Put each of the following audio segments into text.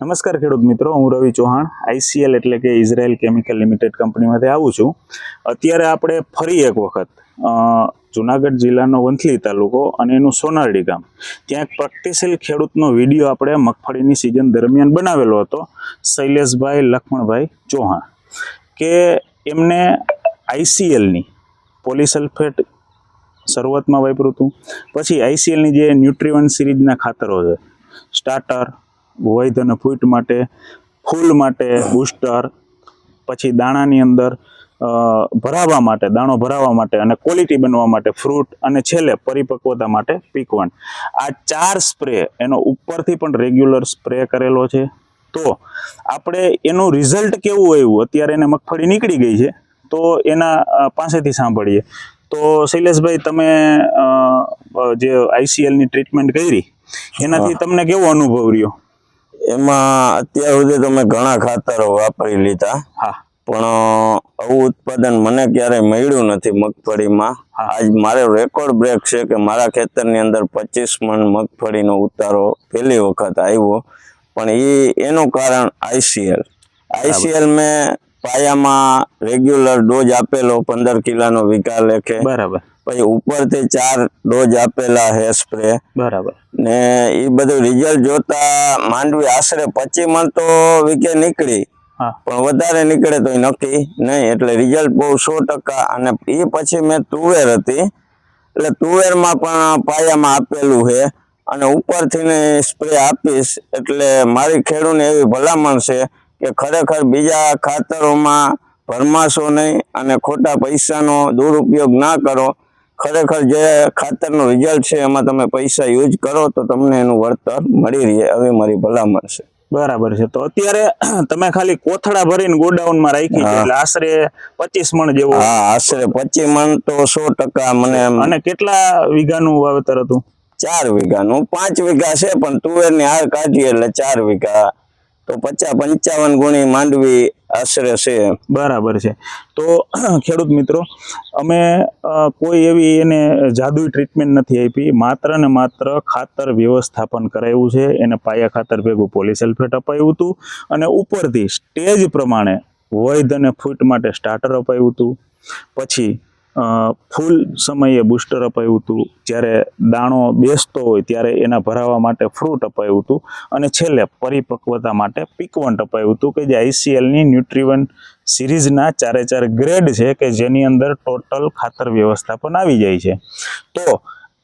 નમસ્કાર ખેડૂત મિત્રો, હું રવિ ચૌહાણ, આઈસીએલ એટલે કે ઇઝરાયલ કેમિકલ લિમિટેડ કંપનીમાંથી આવું છું. અત્યારે આપણે ફરી એક વખત જુનાગઢ જિલ્લાનો વંથલી તાલુકો અને એનું સોનારડી ગામ. ત્યાં એક પ્રગતિશીલ ખેડૂતનો વીડિયો આપણે મગફળીની સિઝન દરમિયાન બનાવેલો હતો, શૈલેષભાઈ લક્ષ્મણભાઈ ચૌહાણ, કે એમને આઈસીએલની પોલિસલ્ફેટ શરૂઆતમાં વાપર્યું હતું. પછી આઈસીએલની જે ન્યુટ્રીવન સિરીઝના ખાતરો છે, સ્ટાર્ટર વૈધ અને ફૂટ માટે ફૂલ માટે બૂસ્ટર પછી દાણાની અંદર ભરાવા માટે દાણો ભરાવા માટે અને ક્વોલિટી બનવા માટે ફ્રૂટ અને છેલ્લે પરિપક્વતા માટે પીકવન આ ચાર સ્પ્રે એનો ઉપરથી પણ રેગ્યુલર સ્પ્રે કરેલો છે. તો આપણે એનું રિઝલ્ટ કેવું આવ્યું? અત્યારે એને મગફળી નીકળી ગઈ છે. તો એના પાસેથી સાંભળીએ. તો શૈલેષભાઈ તમે જે આઈસીએલની ટ્રીટમેન્ટ કરી એનાથી તમને કેવો અનુભવ રહ્યો? એમાં અત્યાર સુધી તમે ઘણા ખાતરો વાપરી લીધા. હા. પણ આવું ઉત્પાદન મને ક્યારેય મળ્યું નથી મગફળીમાં. આજ મારે રેકોર્ડ બ્રેક છે કે મારા ખેતરની અંદર પચીસ મણ મગફળીનો ઉતારો પહેલી વખત આવ્યો. પણ એ એનું કારણ આઈસીએલ આઈસીએલ મેં પાયામાં રેગ્યુલર ડોઝ આપેલો પંદર કિલોનો વીઘા લેખે બરાબર. પછી ઉપરથી ચાર ડોઝ આપેલા હે સ્પ્રે બરાબર. ને એ બધું રિઝલ્ટ જોતા માંડવી આશરે પચી મણ તો વિકે નીકળી. પણ વધારે નીકળે તો નક્કી નહીં. એટલે રિઝલ્ટ બહુ સો ટકા અને એ પછી મેં તુવેર હતી. એટલે તુવેરમાં પણ પાયામાં આપેલું છે. અને ઉપરથી ને સ્પ્રે આપીશ. એટલે મારી ખેડૂને એવી ભલામણ છે કે ખરેખર બીજા ખાતરોમાં ભરમાશો નહીં અને ખોટા પૈસાનો દુરુપયોગ ના કરો. ખરેખર જે ખાતરનું રિઝલ્ટ છે એમાં તમે પૈસા યુઝ કરો તો તમને એનું વળતર મળી રહે આવી મારી ભલામણ છે. બરાબર છે. તો અત્યારે તમે ખાલી કોથળા ભરીને ગોડાઉનમાં રાખી છે એટલે આશરે પચીસ મણ જેવો. હા આશરે પચીસ મણ તો સો ટકા મને અને કેટલા વીઘાનું વાવેતર હતું? ચાર વીઘાનું. પાંચ વીઘા છે પણ તુવેરની હાર કાઢીએ એટલે ચાર વીઘા તો પચાસ પંચાવન ગુણી માંડવી આશરે છે. બરાબર છે. તો ખેડૂત મિત્રો, અમે કોઈ એવી એને જાદુઈ ટ્રીટમેન્ટ નથી આપી. માત્ર ને માત્ર ખાતર વ્યવસ્થાપન કરાવ્યું છે. એને પાયા ખાતર ભેગું પોલિસલ્ફેટ અપાયું હતું અને ઉપરથી સ્ટેજ પ્રમાણે વૈધ અને ફૂટ માટે સ્ટાર્ટર અપાયું હતું. પછી ફૂલ સમયે બુસ્ટર અપાયું હતું. જ્યારે દાણો બેસતો હોય ત્યારે એના ભરાવા માટે ફ્રૂટ અપાયું હતું. અને છેલ્લે પરિપક્વતા માટે પીકવન્ટ અપાયું હતું કે જે આઈસીએલની ન્યુટ્રીવન સિરીઝના ચારે ચાર ગ્રેડ છે કે જેની અંદર ટોટલ ખાતર વ્યવસ્થાપન આવી જાય છે. તો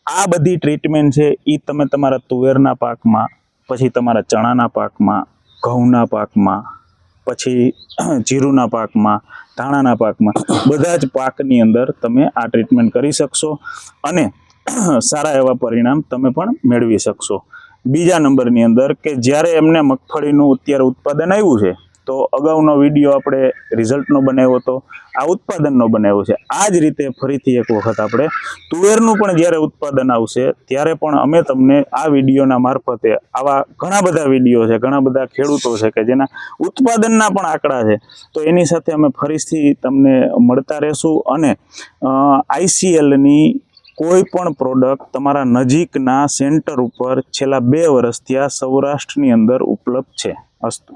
આ બધી ટ્રીટમેન્ટ છે એ તમે તમારા તુવેરના પાકમાં, પછી તમારા ચણાના પાકમાં, ઘઉંના પાકમાં પછી જીરુના પાકમાં, ધાણાના પાકમાં, બધા જ પાકની અંદર તમે આ ટ્રીટમેન્ટ કરી શકશો અને સારા એવા પરિણામ તમે પણ મેળવી શકશો. બીજા નંબરની અંદર કે જ્યારે એમને મગફળીનું અત્યારે ઉત્પાદન આવ્યું છે તો અગાઉનો વીડિયો આપણે રિઝલ્ટનો બનાવ્યો હતો, આ ઉત્પાદનનો બનાવ્યો છે. આ જ રીતે ફરીથી એક વખત આપણે તુવેરનું પણ જ્યારે ઉત્પાદન આવશે, ત્યારે પણ અમે તમને આ વિડીયોના મારફતે આવા ઘણા બધા વીડિયો છે, ઘણા બધા ખેડૂતો છે કે જેના ઉત્પાદનના પણ આંકડા છે, તો એની સાથે અમે ફરીથી તમને મળતા રહેશું અને આઈસીએલની કોઈ પણ પ્રોડક્ટ તમારા નજીકના સેન્ટર ઉપર છેલ્લા બે વર્ષથી આ સૌરાષ્ટ્રની અંદર ઉપલબ્ધ છે અસ્તુ